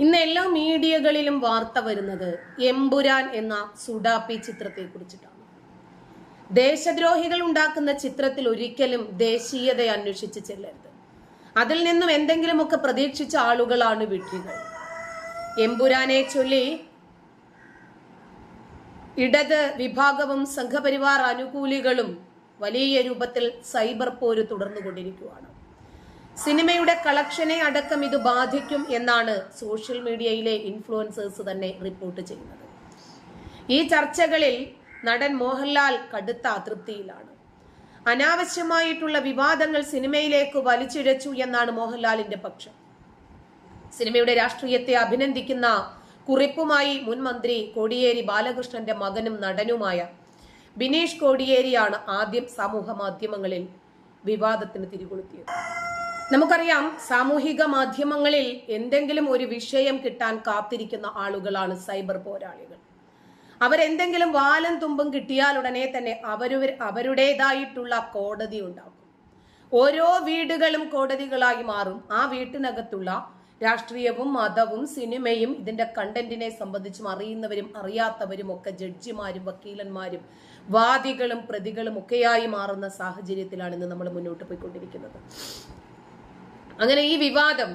ഇന്ന് എല്ലാ മീഡിയകളിലും വാർത്ത വരുന്നത് എമ്പുരാൻ എന്ന സുഡാപ്പി ചിത്രത്തെ കുറിച്ചിട്ടാണ് ദേശദ്രോഹികൾ ഉണ്ടാക്കുന്ന ചിത്രത്തിൽ ഒരിക്കലും ദേശീയത അന്വേഷിച്ച് ചെല്ലരുത്. അതിൽ നിന്നും എന്തെങ്കിലുമൊക്കെ പ്രതീക്ഷിച്ച ആളുകളാണ് വിഡ്ഢികൾ. എമ്പുരാനെ ചൊല്ലി ഇടത് വിഭാഗവും സംഘപരിവാർ അനുകൂലികളും വലിയ രൂപത്തിൽ സൈബർ പോര് തുടർന്നുകൊണ്ടിരിക്കുകയാണ്. സിനിമയുടെ കളക്ഷനെ അടക്കം ഇത് ബാധിക്കും എന്നാണ് സോഷ്യൽ മീഡിയയിലെ ഇൻഫ്ലുവൻസേഴ്സ് തന്നെ റിപ്പോർട്ട് ചെയ്യുന്നത്. ഈ ചർച്ചകളിൽ നടൻ മോഹൻലാൽ കടുത്ത അതൃപ്തിയിലാണ്. അനാവശ്യമായിട്ടുള്ള വിവാദങ്ങൾ സിനിമയിലേക്ക് വലിച്ചിഴച്ചു എന്നാണ് മോഹൻലാലിന്റെ പക്ഷം. സിനിമയുടെ രാഷ്ട്രീയത്തെ അഭിനന്ദിക്കുന്ന കുറിപ്പുമായി മുൻ മന്ത്രി കോടിയേരി ബാലകൃഷ്ണന്റെ മകനും നടനുമായ ബിനീഷ് കോടിയേരിയാണ് ആദ്യം സമൂഹ മാധ്യമങ്ങളിൽ വിവാദത്തിന് തിരികൊളുത്തിയത്. നമുക്കറിയാം സാമൂഹിക മാധ്യമങ്ങളിൽ എന്തെങ്കിലും ഒരു വിഷയം കിട്ടാൻ കാത്തിരിക്കുന്ന ആളുകളാണ് സൈബർ പോരാളികൾ. അവരെന്തെങ്കിലും വാലം തുമ്പും കിട്ടിയാൽ ഉടനെ തന്നെ അവരു അവരുടേതായിട്ടുള്ള കോടതി ഉണ്ടാകും ഓരോ വീടുകളും കോടതികളായി മാറും. ആ വീട്ടിനകത്തുള്ള രാഷ്ട്രീയവും മതവും സിനിമയും ഇതിന്റെ കണ്ടന്റിനെ സംബന്ധിച്ചും അറിയുന്നവരും അറിയാത്തവരും ഒക്കെ ജഡ്ജിമാരും വക്കീലന്മാരും വാദികളും പ്രതികളും ഒക്കെയായി മാറുന്ന സാഹചര്യത്തിലാണ് ഇന്ന് നമ്മൾ മുന്നോട്ട് പോയിക്കൊണ്ടിരിക്കുന്നത്. അങ്ങനെ ഈ വിവാദം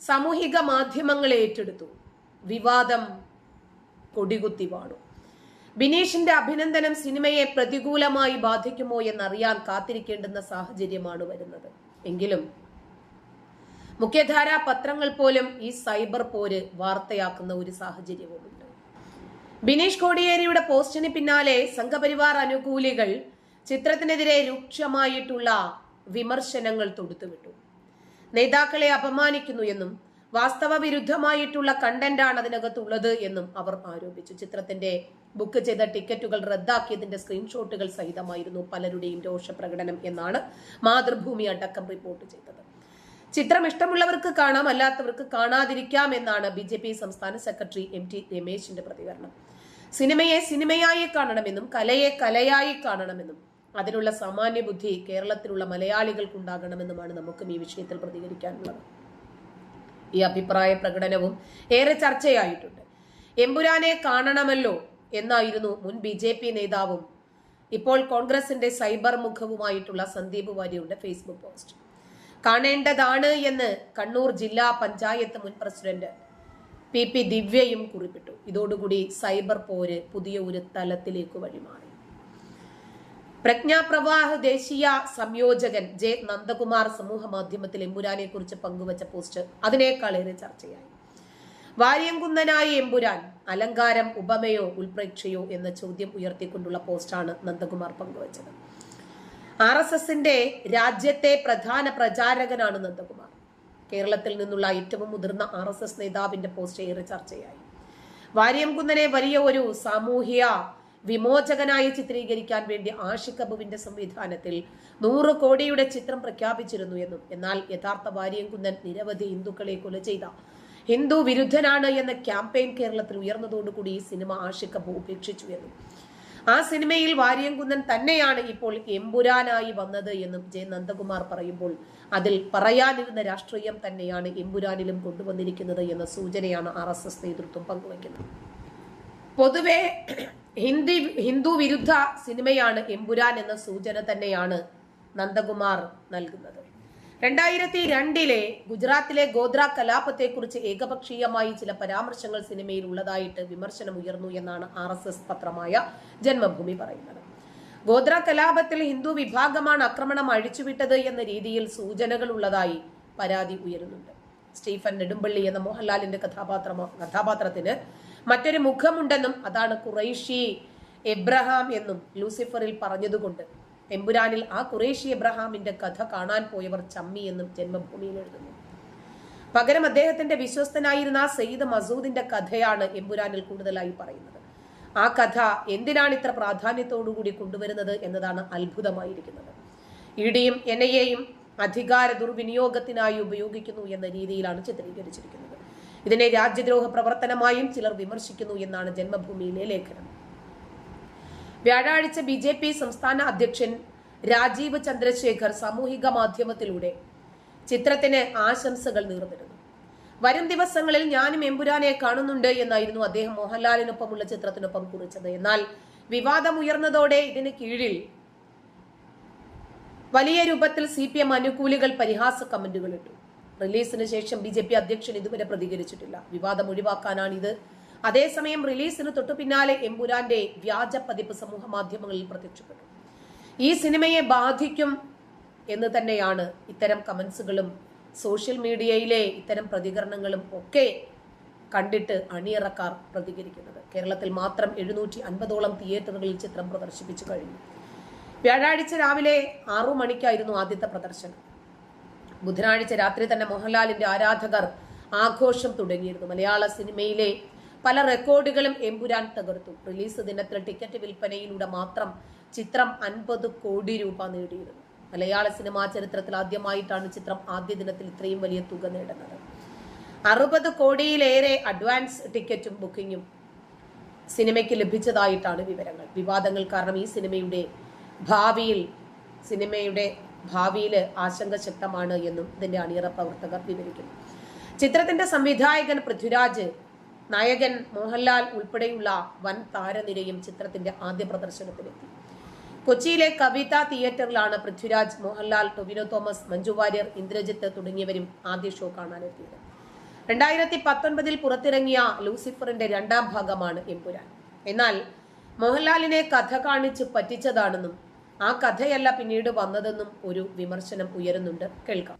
സാമൂഹിക മാധ്യമങ്ങൾ ഏറ്റെടുത്തു. വിവാദം കൊടികുത്തി വാണു. ബിനീഷിന്റെ അഭിനന്ദനം സിനിമയെ പ്രതികൂലമായി ബാധിക്കുമോ എന്നറിയാൻ കാത്തിരിക്കേണ്ടുന്ന സാഹചര്യമാണ് വരുന്നത്. എങ്കിലും മുഖ്യധാരാ പത്രങ്ങൾ പോലും ഈ സൈബർ പോര് വാർത്തയാക്കുന്ന ഒരു സാഹചര്യവുമുണ്ട്. ബിനീഷ് കോടിയേരിയുടെ പോസ്റ്റിന് പിന്നാലെ സംഘപരിവാർ അനുകൂലികൾ ചിത്രത്തിനെതിരെ രൂക്ഷമായിട്ടുള്ള വിമർശനങ്ങൾ തൊടുത്തുവിട്ടു. നേതാക്കളെ അപമാനിക്കുന്നു എന്നും വാസ്തവ വിരുദ്ധമായിട്ടുള്ള കണ്ടന്റാണ് അതിനകത്തുള്ളത് എന്നും അവർ ആരോപിച്ചു. ചിത്രത്തിന്റെ ബുക്ക് ചെയ്ത ടിക്കറ്റുകൾ റദ്ദാക്കിയതിന്റെ സ്ക്രീൻഷോട്ടുകൾ സഹിതമായിരുന്നു പലരുടെയും രോഷപ്രകടനം എന്നാണ് മാതൃഭൂമി അടക്കം റിപ്പോർട്ട് ചെയ്തത്. ചിത്രം ഇഷ്ടമുള്ളവർക്ക് കാണാം അല്ലാത്തവർക്ക് കാണാതിരിക്കാം എന്നാണ് ബി ജെ പി സംസ്ഥാന സെക്രട്ടറി എം ടി രമേശിന്റെ പ്രതികരണം. സിനിമയെ സിനിമയായി കാണണമെന്നും കലയെ കലയായി കാണണമെന്നും അതിനുള്ള സാമാന്യ ബുദ്ധി കേരളത്തിലുള്ള മലയാളികൾക്ക് ഉണ്ടാകണമെന്നുമാണ് നമുക്കും ഈ വിഷയത്തിൽ പ്രതികരിക്കാനുള്ളത്. ഈ അഭിപ്രായ പ്രകടനവും ഏറെ ചർച്ചയായിട്ടുണ്ട്. എമ്പുരാനെ കാണണമല്ലോ എന്നായിരുന്നു മുൻ ബി ജെ പി നേതാവും ഇപ്പോൾ കോൺഗ്രസിന്റെ സൈബർ മുഖവുമായിട്ടുള്ള സന്ദീപ് വാര്യയുടെ ഫേസ്ബുക്ക് പോസ്റ്റ്. കാണേണ്ടതാണ് എന്ന് കണ്ണൂർ ജില്ലാ പഞ്ചായത്ത് മുൻ പ്രസിഡന്റ് പി പി ദിവ്യയും കുറിപ്പിട്ടു. ഇതോടുകൂടി സൈബർ പോര് പുതിയ ഒരു തലത്തിലേക്ക് വഴിമാറി. പ്രജ്ഞാപ്രവാഹ ദേശീയ സംയോജകൻ ജെ നന്ദകുമാർ സമൂഹ മാധ്യമത്തിൽ എമ്പുരാനെ കുറിച്ച് പങ്കുവച്ച പോസ്റ്റ് അതിനേക്കാളേറെ ചർച്ചയായി. വാര്യംകുന്നനായ എമ്പുരാൻ അലങ്കാരം ഉപമയോ ഉൾപ്രേക്ഷയോ എന്ന ചോദ്യം ഉയർത്തിക്കൊണ്ടുള്ള പോസ്റ്റാണ് നന്ദകുമാർ പങ്കുവച്ചത്. ആർ എസ് എസിന്റെ രാജ്യത്തെ പ്രധാന പ്രചാരകനാണ് നന്ദകുമാർ. കേരളത്തിൽ നിന്നുള്ള ഏറ്റവും മുതിർന്ന ആർ എസ് എസ് നേതാവിന്റെ പോസ്റ്റ് ഏറെ ചർച്ചയായി. വാര്യംകുന്നനെ വലിയ ഒരു സാമൂഹ്യ വിമോചകനായി ചിത്രീകരിക്കാൻ വേണ്ടി ആഷിഖ് അബുവിന്റെ സംവിധാനത്തിൽ നൂറ് കോടിയുടെ ചിത്രം പ്രഖ്യാപിച്ചിരുന്നു എന്നും എന്നാൽ യഥാർത്ഥ വാര്യംകുന്നൻ നിരവധി ഹിന്ദുക്കളെ കൊല ചെയ്ത. ഹിന്ദു വിരുദ്ധനാണ് എന്ന ക്യാമ്പയിൻ കേരളത്തിൽ ഉയർന്നതോടുകൂടി ഈ സിനിമ ആഷിഖ് അബു ഉപേക്ഷിച്ചു എന്നും. ആ സിനിമയിൽ വാര്യംകുന്നൻ തന്നെയാണ് ഇപ്പോൾ എമ്പുരാനായി വന്നത് എന്നും ജെ നന്ദകുമാർ പറയുമ്പോൾ അതിൽ പറയാനിരുന്ന രാഷ്ട്രീയം തന്നെയാണ് എമ്പുരാനിലും കൊണ്ടുവന്നിരിക്കുന്നത് എന്ന സൂചനയാണ് ആർ എസ് എസ് നേതൃത്വം പങ്കുവയ്ക്കുന്നത്. പൊതുവെ ഹിന്ദി ഹിന്ദു വിരുദ്ധ സിനിമയാണ് എമ്പുരാൻ എന്ന സൂചന തന്നെയാണ് നന്ദകുമാർ നൽകുന്നത്. രണ്ടായിരത്തി രണ്ടിലെ ഗുജറാത്തിലെ ഗോദ്ര കലാപത്തെക്കുറിച്ച് ഏകപക്ഷീയമായി ചില പരാമർശങ്ങൾ സിനിമയിൽ ഉള്ളതായിട്ട് വിമർശനം ഉയർന്നു എന്നാണ് ആർ എസ് എസ് പത്രമായ ജന്മഭൂമി പറയുന്നത്. ഗോദ്ര കലാപത്തിൽ ഹിന്ദു വിഭാഗമാണ് ആക്രമണം അഴിച്ചുവിട്ടത് എന്ന രീതിയിൽ സൂചനകൾ ഉള്ളതായി പരാതി ഉയരുന്നുണ്ട്. സ്റ്റീഫൻ നെടുമ്പള്ളി എന്ന മോഹൻലാലിന്റെ കഥാപാത്ര കഥാപാത്രത്തിന് മറ്റൊരു മുഖമുണ്ടെന്നും അതാണ് കുറേഷി എബ്രഹാം എന്നും ലൂസിഫറിൽ പറഞ്ഞതുകൊണ്ട് എമ്പുരാനിൽ ആ കുറേഷി എബ്രഹാമിന്റെ കഥ കാണാൻ പോയവർ ചമ്മി എന്നും ജന്മഭൂമിയിൽ എഴുതുന്നു. പകരം അദ്ദേഹത്തിന്റെ വിശ്വസ്തനായിരുന്ന ആ സെയ്ദ് മസൂദിന്റെ കഥയാണ് എമ്പുരാനിൽ കൂടുതലായി പറയുന്നത്. ആ കഥ എന്തിനാണ് ഇത്ര പ്രാധാന്യത്തോടുകൂടി കൊണ്ടുവരുന്നത് എന്നതാണ് അത്ഭുതമായിരിക്കുന്നത്. ഇടിയും എയും അധികാര ദുർവിനിയോഗത്തിനായി ഉപയോഗിക്കുന്നു എന്ന രീതിയിലാണ് ചിത്രീകരിച്ചിരിക്കുന്നത്. ഇതിനെ രാജ്യദ്രോഹ പ്രവർത്തനമായും ചിലർ വിമർശിക്കുന്നു എന്നാണ് ജന്മഭൂമിയിലെ ലേഖനം. വ്യാഴാഴ്ച ബി ജെ പി സംസ്ഥാന അധ്യക്ഷൻ രാജീവ് ചന്ദ്രശേഖർ സാമൂഹിക മാധ്യമത്തിലൂടെ ചിത്രത്തിന് ആശംസകൾ നേർന്നിരുന്നു. വരും ദിവസങ്ങളിൽ ഞാനും എമ്പുരാനെ കാണുന്നുണ്ട് എന്നായിരുന്നു അദ്ദേഹം മോഹൻലാലിനൊപ്പമുള്ള ചിത്രത്തിനൊപ്പം കുറിച്ചത്. എന്നാൽ വിവാദമുയർന്നതോടെ ഇതിന് കീഴിൽ വലിയ രൂപത്തിൽ സി പി എം അനുകൂലികൾ പരിഹാസ കമന്റുകൾ ഇട്ടു റിലീസിന് ശേഷം ബി ജെ പി അധ്യക്ഷൻ ഇതുവരെ പ്രതികരിച്ചിട്ടില്ല. വിവാദം ഒഴിവാക്കാനാണിത്. അതേസമയം റിലീസിന് തൊട്ടു പിന്നാലെ എമ്പുരാന്റെ വ്യാജ പതിപ്പ് സമൂഹ മാധ്യമങ്ങളിൽ പ്രത്യക്ഷപ്പെട്ടു. ഈ സിനിമയെ ബാധിക്കും എന്ന് തന്നെയാണ് ഇത്തരം കമന്റ്സുകളും സോഷ്യൽ മീഡിയയിലെ ഇത്തരം പ്രതികരണങ്ങളും ഒക്കെ കണ്ടിട്ട് അണിയറക്കാർ പ്രതികരിക്കുന്നത്. കേരളത്തിൽ മാത്രം എഴുന്നൂറ്റി അൻപതോളം തിയേറ്ററുകളിൽ ചിത്രം പ്രദർശിപ്പിച്ചു കഴിഞ്ഞു. വ്യാഴാഴ്ച രാവിലെ ആറു മണിക്കായിരുന്നു ആദ്യത്തെ പ്രദർശനം. ബുധനാഴ്ച രാത്രി തന്നെ മോഹൻലാലിന്റെ ആരാധകർ ആഘോഷം തുടങ്ങിയിരുന്നു. മലയാള സിനിമയിലെ പല റെക്കോർഡുകളും എമ്പുരാൻ തകർത്തു. റിലീസ് ദിനത്തിൽ ടിക്കറ്റ് വിൽപ്പനയിലൂടെ മാത്രം ചിത്രം അൻപത് കോടി രൂപ നേടിയിരുന്നു. മലയാള സിനിമാ ചരിത്രത്തിൽ ആദ്യമായിട്ടാണ് ചിത്രം ആദ്യ ദിനത്തിൽ ഇത്രയും വലിയ തുക നേടുന്നത്. അറുപത് കോടിയിലേറെ അഡ്വാൻസ് ടിക്കറ്റും ബുക്കിങ്ങും സിനിമയ്ക്ക് ലഭിച്ചതായിട്ടാണ് വിവരങ്ങൾ. വിവാദങ്ങൾ കാരണം ഈ സിനിമയുടെ ഭാവിയിൽ സിനിമയുടെ ഭാവിയിൽ ആശങ്ക ശക്തമാണ് എന്നും ഇതിന്റെ അണിയറ പ്രവർത്തകർ വിവരിക്കുന്നു. ചിത്രത്തിന്റെ സംവിധായകൻ പൃഥ്വിരാജ് നായകൻ മോഹൻലാൽ ഉൾപ്പെടെയുള്ള വൻ താരനിരയും ചിത്രത്തിന്റെ ആദ്യ പ്രദർശനത്തിലെത്തി. കൊച്ചിയിലെ കവിത തിയേറ്ററിലാണ് പൃഥ്വിരാജ് മോഹൻലാൽ ടൊവിനോ തോമസ് മഞ്ജു വാര്യർ ഇന്ദ്രജിത്ത് തുടങ്ങിയവരും ആദ്യ ഷോ കാണാനെത്തിയത്. രണ്ടായിരത്തി പത്തൊൻപതിൽ പുറത്തിറങ്ങിയ ലൂസിഫറിന്റെ രണ്ടാം ഭാഗമാണ് എമ്പുരാൻ. എന്നാൽ മോഹൻലാലിനെ കഥ കാണിച്ച് പറ്റിച്ചതാണെന്നും ആ കഥയല്ല പിന്നീട് വന്നതെന്നും ഒരു വിമർശനം ഉയരുന്നുണ്ട്. കേൾക്കാം.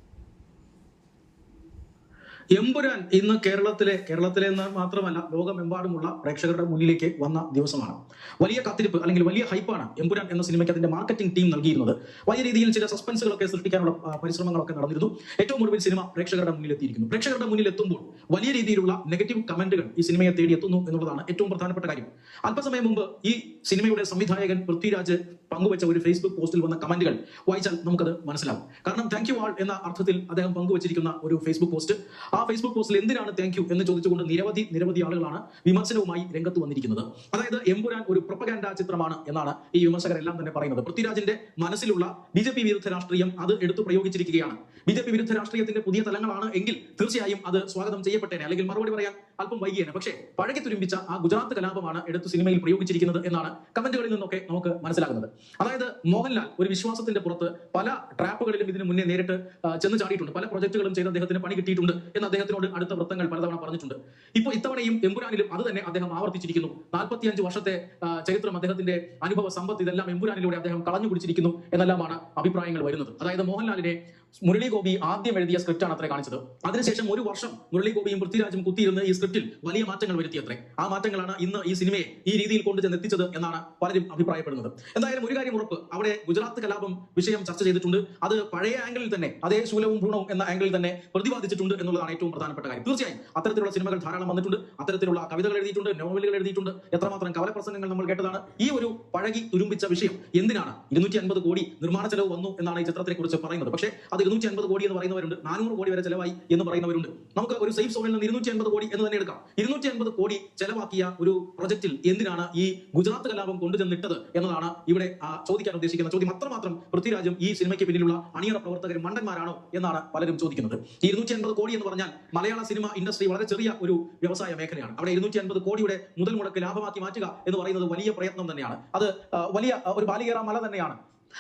എമ്പുരാൻ ഇന്ന് കേരളത്തിലെ കേരളത്തിലെ എന്ന് മാത്രമല്ല ലോകമെമ്പാടുമുള്ള പ്രേക്ഷകരുടെ മുന്നിലേക്ക് വന്ന ദിവസമാണ്. വലിയ കാത്തിരിപ്പ് അല്ലെങ്കിൽ വലിയ ഹൈപ്പാണ് എമ്പുരാൻ എന്ന സിനിമയ്ക്ക് അതിന്റെ മാർക്കറ്റിംഗ് ടീം നൽകിയിരുന്നത്. വലിയ രീതിയിൽ ചില സസ്പെൻസുകളൊക്കെ സൃഷ്ടിക്കാനുള്ള പരിശ്രമങ്ങളൊക്കെ നടന്നിരുന്നു. ഏറ്റവും ഒടുവിൽ സിനിമ പ്രേക്ഷകരുടെ മുന്നിൽ എത്തിയിരിക്കുന്നു പ്രേക്ഷകരുടെ മുന്നിൽ എത്തുമ്പോൾ വലിയ രീതിയിലുള്ള നെഗറ്റീവ് കമന്റുകൾ ഈ സിനിമയെ തേടി എത്തുന്നു എന്നുള്ളതാണ് ഏറ്റവും പ്രധാനപ്പെട്ട കാര്യം. അല്പസമയം മുമ്പ് ഈ സിനിമയുടെ സംവിധായകൻ പൃഥ്വിരാജ് പങ്കുവച്ച ഒരു ഫേസ്ബുക്ക് പോസ്റ്റിൽ വന്ന കമന്റുകൾ വായിച്ചാൽ നമുക്കത് മനസ്സിലാവും. കാരണം താങ്ക് യു ആൾ എന്ന അർത്ഥത്തിൽ അദ്ദേഹം പങ്കുവച്ചിരിക്കുന്ന ഒരു ഫേസ്ബുക്ക് പോസ്റ്റ് ആ ഫേസ്ബുക്ക് പോസ്റ്റിൽ എന്തിനാണ് താങ്ക് യു എന്ന് ചോദിച്ചുകൊണ്ട് നിരവധി നിരവധി ആളുകളാണ് വിമർശനവുമായി രംഗത്ത് വന്നിരിക്കുന്നത്. അതായത് എമ്പുരാൻ ഒരു പ്രൊപ്പഗാൻഡ ചിത്രമാണ് എന്നാണ് ഈ വിമർശകരെല്ലാം തന്നെ പറയുന്നത്. പൃഥ്വിരാജിന്റെ മനസ്സിലുള്ള ബി ജെ പി വിരുദ്ധ രാഷ്ട്രീയം അത് എടുത്തു പ്രയോഗിച്ചിരിക്കുകയാണ്. ബി ജെ പി വിരുദ്ധ രാഷ്ട്രീയത്തിന്റെ പുതിയ തലങ്ങളാണ് എങ്കിൽ തീർച്ചയായും അത് സ്വാഗതം ചെയ്യപ്പെട്ടേനെ. അല്ലെങ്കിൽ മറുപടി പറയാൻ അല്പം വൈകിയേനെ. പക്ഷേ പഴകി തുരുമ്പിച്ച ആ ഗുജറാത്ത് കലാപമാണ് എടുത്ത് സിനിമയിൽ പ്രയോഗിച്ചിരിക്കുന്നത് എന്നാണ് കമന്റുകളിൽ നിന്നൊക്കെ നമുക്ക് മനസ്സിലാകുന്നത്. അതായത് മോഹൻലാൽ ഒരു വിശ്വാസത്തിന്റെ പുറത്ത് പല ട്രാപ്പുകളിലും ഇതിനു മുന്നേ നേരിട്ട് ചെന്ന് ചാടിയിട്ടുണ്ട്. പല പ്രൊജക്ടുകളും ചെയ്ത് അദ്ദേഹത്തിന് പണി കിട്ടിയിട്ടുണ്ട് എന്ന് അദ്ദേഹത്തിനോട് അടുത്ത വൃത്തങ്ങൾ പലതവണ പറഞ്ഞിട്ടുണ്ട്. ഇപ്പോൾ ഇത്തവണയും എമ്പുരാനിലും അത് തന്നെ അദ്ദേഹം ആവർത്തിച്ചിരിക്കുന്നു. നാൽപ്പത്തിയഞ്ച് വർഷത്തെ ചരിത്രം അദ്ദേഹത്തിന്റെ അനുഭവ സമ്പത്ത് ഇതെല്ലാം എമ്പുരാനിലൂടെ അദ്ദേഹം കളഞ്ഞു കുടിച്ചിരിക്കുന്നു എന്നെല്ലാമാണ് അഭിപ്രായങ്ങൾ വരുന്നത്. അതായത് മോഹൻലാലിനെ മുരളി ഗോപി ആദ്യം എഴുതിയ സ്ക്രിപ്റ്റാണ് അത്ര കാണിച്ചത്. അതിനുശേഷം ഒരു വർഷം മുരളി ഗോപിയും പൃഥ്വിരാജും കുത്തിയിരുന്ന് ഈ സ്ക്രിപ്റ്റിൽ വലിയ മാറ്റങ്ങൾ വരുത്തിയത്രേ. ആ മാറ്റങ്ങളാണ് ഇന്ന് ഈ സിനിമയെ ഈ രീതിയിൽ കൊണ്ടുചെന്ന് എത്തിച്ചത് എന്നാണ് പലരും അഭിപ്രായപ്പെടുന്നത്. എന്തായാലും ഒരു കാര്യം ഉറപ്പ്. അവിടെ ഗുജറാത്ത് കലാപം വിഷയം ചർച്ച ചെയ്തിട്ടുണ്ട്. അത് പഴയ ആംഗിളിൽ തന്നെ അതേ ശൂലവും ഭ്രൂണവും എന്ന ആംഗിളിൽ തന്നെ പ്രതിപാദിച്ചിട്ടുണ്ട് എന്നുള്ളതാണ് ഏറ്റവും പ്രധാനപ്പെട്ട കാര്യം. തീർച്ചയായും അത്തരത്തിലുള്ള സിനിമകൾ ധാരാളം വന്നിട്ടുണ്ട്. അത്തരത്തിലുള്ള കവിതകൾ എഴുതിയിട്ടുണ്ട് നോവലുകൾ എഴുതിയിട്ടുണ്ട്. എത്രമാത്രം കവല പ്രസംഗങ്ങൾ നമ്മൾ കേട്ടതാണ്. ഈ ഒരു പഴകി തുരുമ്പിച്ച വിഷയം എന്തിനാണ്? ഇരുന്നൂറ്റി അൻപത് കോടി നിർമ്മാണ ചെലവ് വന്നു എന്നാണ് ഈ ചിത്രത്തെ കുറിച്ച് പറയുന്നത്. പക്ഷേ അത് ഇരുന്നൂറ്റി അൻപത് കോടി എന്ന് പറയുന്നവരുണ്ട്. നാനൂറ് കോടി വരെ ചെലവായി എന്ന് പറയുന്നവരുണ്ട്. നമുക്ക് ഒരു സേഫ് സോണിൽ നിന്ന് ഇരുന്നൂറ്റി അൻപത് കോടി എന്ന് തന്നെ എടുക്കാം. ഇരുന്നൂറ്റി അൻപത് കോടി ചെലവാക്കിയ ഒരു പ്രൊജക്റ്റിൽ എന്തിനാണ് ഈ ഗുജറാത്ത് കലാപം കൊണ്ടുചെന്നിട്ടത് എന്നതാണ് ഇവിടെ ചോദിക്കാൻ ഉദ്ദേശിക്കുന്ന ചോദ്യം. അത്രമാത്രം പൃഥ്വിരാജും ഈ സിനിമയ്ക്ക് പിന്നിലുള്ള അണിയറ പ്രവർത്തകർ മണ്ടന്മാരാണോ എന്നാണ് പലരും ചോദിക്കുന്നത്. ഈ ഇരുന്നൂറ്റി അൻപത് കോടി എന്ന് പറഞ്ഞാൽ മലയാള സിനിമ ഇൻഡസ്ട്രി വളരെ ചെറിയ ഒരു വ്യവസായ മേഖലയാണ്. അവിടെ ഇരുന്നൂറ്റി അൻപത് കോടിയുടെ മുതൽ മുടക്ക് ലാഭമാക്കി മാറ്റുക എന്ന് പറയുന്നത് വലിയ പ്രയത്നം തന്നെയാണ്. അത് വലിയ ഒരു ബാലികേറ മല തന്നെയാണ്.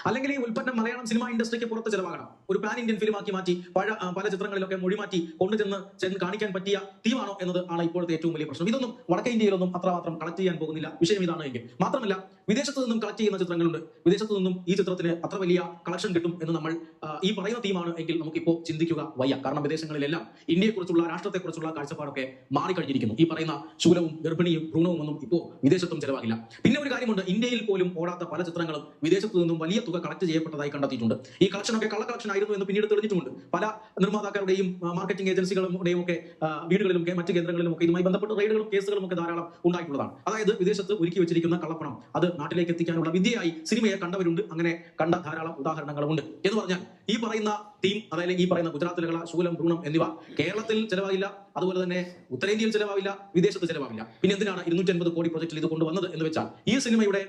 അല്ലെങ്കിൽ ഈ ഉൽപ്പന്നം മലയാളം സിനിമ ഇൻഡസ്ട്രിക്ക് പുറത്ത് ചെലവാകണം. ഒരു പാൻ ഇന്ത്യൻ ഫിലിമാക്കി മാറ്റി പഴ പല ചിത്രങ്ങളിലൊക്കെ മൊഴി മാറ്റി കൊണ്ടുചെന്ന് ചെന്ന് കാണിക്കാൻ പറ്റിയ തീമാണോ എന്നത് ആണ് ഇപ്പോഴത്തെ ഏറ്റവും വലിയ പ്രശ്നം. ഇതൊന്നും വടക്കേ ഇന്ത്യയിലൊന്നും അത്രമാത്രം കളക്ട് ചെയ്യാൻ പോകുന്നില്ല. വിഷയം ഇതാണ് എങ്കിൽ. മാത്രമല്ല വിദേശത്ത് നിന്നും കളക്ട് ചെയ്യുന്ന ചിത്രങ്ങളുണ്ട്. വിദേശത്ത് നിന്നും ഈ ചിത്രത്തിന് അത്ര വലിയ കളക്ഷൻ കിട്ടും എന്ന് നമ്മൾ ഈ പറയുന്ന തീമാണ് എങ്കിൽ നമുക്കിപ്പോൾ ചിന്തിക്കുക വയ്യ. കാരണം വിദേശങ്ങളിലെല്ലാം ഇന്ത്യയെക്കുറിച്ചുള്ള രാഷ്ട്രത്തെക്കുറിച്ചുള്ള കാഴ്ചപ്പാടൊക്കെ മാറിക്കഴിഞ്ഞിരിക്കുന്നു. ഈ പറയുന്ന ശൂലവും ഗർഭിണിയും ഭ്രൂണവും ഒന്നും ഇപ്പോൾ വിദേശത്തും ചെലവാകില്ല. പിന്നെ ഒരു കാര്യമുണ്ട്. ഇന്ത്യയിൽ പോലും ഓടാത്ത പല ചിത്രങ്ങളും വിദേശത്തു നിന്നും വലിയ തുക കളക്ട് ചെയ്യപ്പെട്ടതായി കണ്ടെത്തിയിട്ടുണ്ട്. ഈ കളക്ഷനൊക്കെ കള്ള കളക്ഷൻ ആയിരുന്നു എന്ന് പിന്നീട് തെളിഞ്ഞിട്ടുണ്ട് പല നിർമ്മാതാക്കളുടെയും മാർക്കറ്റിംഗ് ഏജൻസികളുടെയും ഒക്കെ വീടുകളിലും മറ്റ് കേന്ദ്രങ്ങളിലും ഒക്കെ ഇതുമായി ബന്ധപ്പെട്ട റെയ്ഡുകളും കേസുകളും ഒക്കെ ധാരാളം ഉണ്ടായിട്ടുള്ളതാണ്. അതായത് വിദേശത്ത് ഒരുക്കി വെച്ചിരിക്കുന്ന കള്ളപ്പണം. അത് നാട്ടിലേക്ക് എത്തിക്കാനുള്ള വിദ്യയായി സിനിമയെ കണ്ടവരുണ്ട്. അങ്ങനെ കണ്ട ധാരാളം ഉദാഹരണങ്ങളുമുണ്ട്. എന്ന് പറഞ്ഞാൽ ഈ പറയുന്ന തീം അതായത് ഈ പറയുന്ന ഗുജറാത്തിലെ കള ശൂലം ഭ്രൂണം എന്നിവ കേരളത്തിൽ ചെലവാകില്ല. അതുപോലെ തന്നെ ഉത്തരേന്ത്യയിൽ ചെലവാകില്ല വിദേശത്ത് ചെലവാകില്ല. പിന്നെ എന്തിനാണ് ഇരുന്നൂറ്റി അൻപത് കോടി പ്രൊജക്റ്റിൽ ഇത് കൊണ്ടുവന്നത് എന്ന് വെച്ചാൽ ഈ സിനിമയുടെ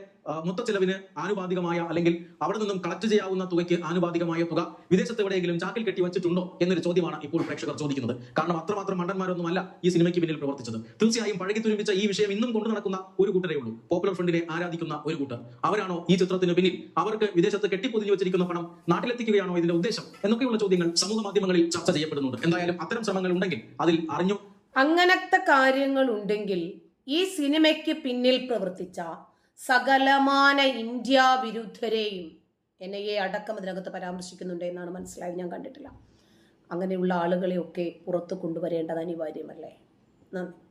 മൊത്തച്ചെലവിന് ആനുപാതികമായ അല്ലെങ്കിൽ അവിടെ നിന്നും കളക്ട് ചെയ്യാവുന്ന തുകയ്ക്ക് ആനുപാതികമായ തുക വിദേശത്ത് എവിടെയെങ്കിലും ചാക്കിൽ കെട്ടി വെച്ചിട്ടുണ്ടോ എന്നൊരു ചോദ്യമാണ് ഇപ്പോൾ പ്രേക്ഷകർ ചോദിക്കുന്നത്. കാരണം അത്രമാത്രം മണ്ടന്മാരൊന്നുമല്ല ഈ സിനിമയ്ക്ക് പിന്നിൽ പ്രവർത്തിച്ചത്. തീർച്ചയായും പഴകി തുരുമ്പിച്ച ഈ വിഷയം ഇന്നും കൊണ്ടു നടക്കുന്ന ഒരു കൂട്ടരേ ഉള്ളൂ. പോപ്പുലർ ഫ്രണ്ടിനെ ആരാധിക്കുന്ന ഒരു കൂട്ടർ. അവരാണോ ഈ ചിത്രത്തിന് പിന്നിൽ അവർക്ക് വിദേശത്ത് കെട്ടിപ്പൊതിഞ്ഞു വെച്ചിരിക്കുന്ന പണം നാട്ടിലെത്തിക്കുകയാണോ ഇതിന്റെ ഉദ്ദേശം എന്നൊക്കെയുള്ള ചോദ്യങ്ങൾ സമൂഹ മാധ്യമങ്ങളിൽ ചർച്ച ചെയ്യപ്പെടുന്നുണ്ട്. എന്തായാലും അത്തരം ശ്രമങ്ങൾ ഉണ്ടെങ്കിൽ അതിൽ അറിഞ്ഞു അങ്ങനത്തെ കാര്യങ്ങൾ ഉണ്ടെങ്കിൽ ഈ സിനിമയ്ക്ക് പിന്നിൽ പ്രവർത്തിച്ച സകലമാന ഇന്ത്യ വിരുദ്ധരെയും എൻ ഐ എ അടക്കം ഇതിനകത്ത് പരാമർശിക്കുന്നുണ്ട് എന്നാണ് മനസ്സിലായത്. ഞാൻ കണ്ടിട്ടില്ല. അങ്ങനെയുള്ള ആളുകളെയൊക്കെ പുറത്തു കൊണ്ടുവരേണ്ടത് അനിവാര്യമല്ലേ? നന്ദി.